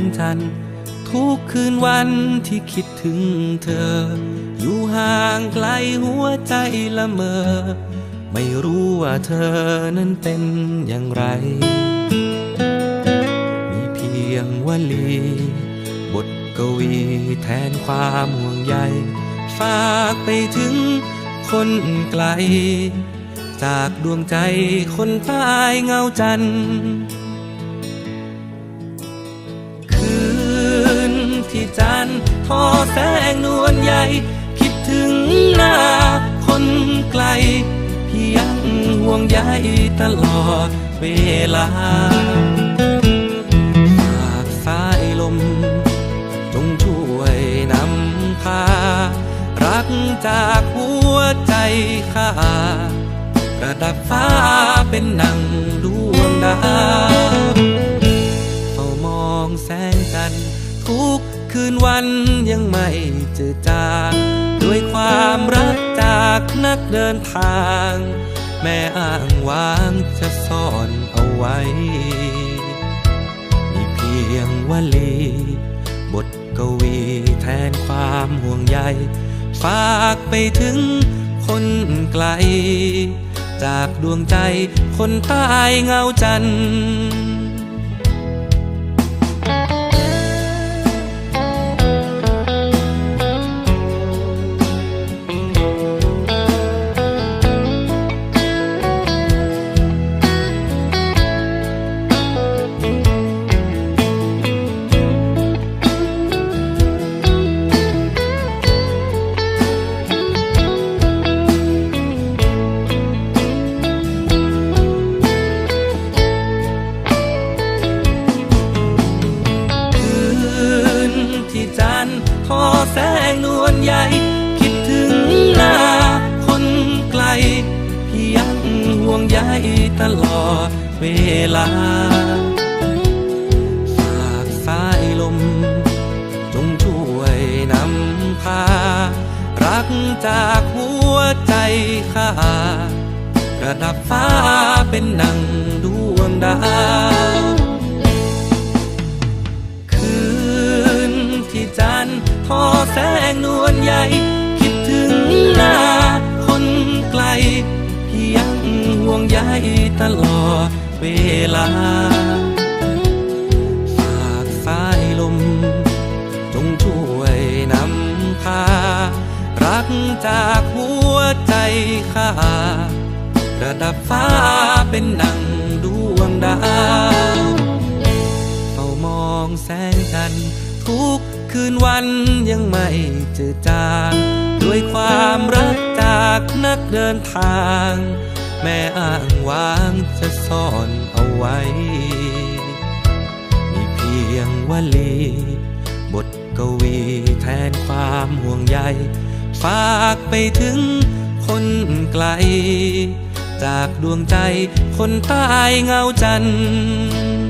งจันทร์ทุกคืนวันที่คิดถึงเธอ อยู่ห่างไกลหัวใจละเมอ ไม่รู้ว่าเธอนั้นเป็นอย่างไร มีเพียงวลี บทกวีแทนความห่วงใย ฝากไปถึงคนไกล จากดวงใจคนใต้เงาจันทร์ ที่จันทอแสงนวลใหญ่ คิดถึงหน้าคนไกล พี่ยังห่วงใยตลอดเวลาฝากสายลม จงช่วยนำพา รักจากหัวใจข้า ประดับฟ้าเป็นหนังดวงดาว นวันยังไม่เจอจางด้วยความรักจากนักเดินทาง แม่อ้างวางจะซ่อนเอาไว้มีเพียงวลี บทกวีแทนความห่วงใย ฝากไปถึงคนไกล จากดวงใจคนใต้เงาจันทร์ ทอแสงนวลใหญ่คิดถึงหน้าคนไกล พียงห่วงใยตลอดเวลาฝากสายลม จงช่วยนำพา รักจากหัวใจข้าระดับฟ้าเป็นหนังดวงดาว ทอแสงนวลใหญ่คิดถึงหน้าคนไกล พียงห่วงใยตลอดเวลาฝากสายลม จงช่วยนำพา รักจากหัวใจข้าระดับฟ้าเป็นหนังดวงดาว คืนวันยังไม่เจอจางด้วยความรักจากนักเดินทาง แม่อ้างวางจะซ่อนเอาไว้ มีเพียงวลี บทกวีแทนความห่วงใย ฝากไปถึงคนไกล จากดวงใจคนใต้เงาจันทร์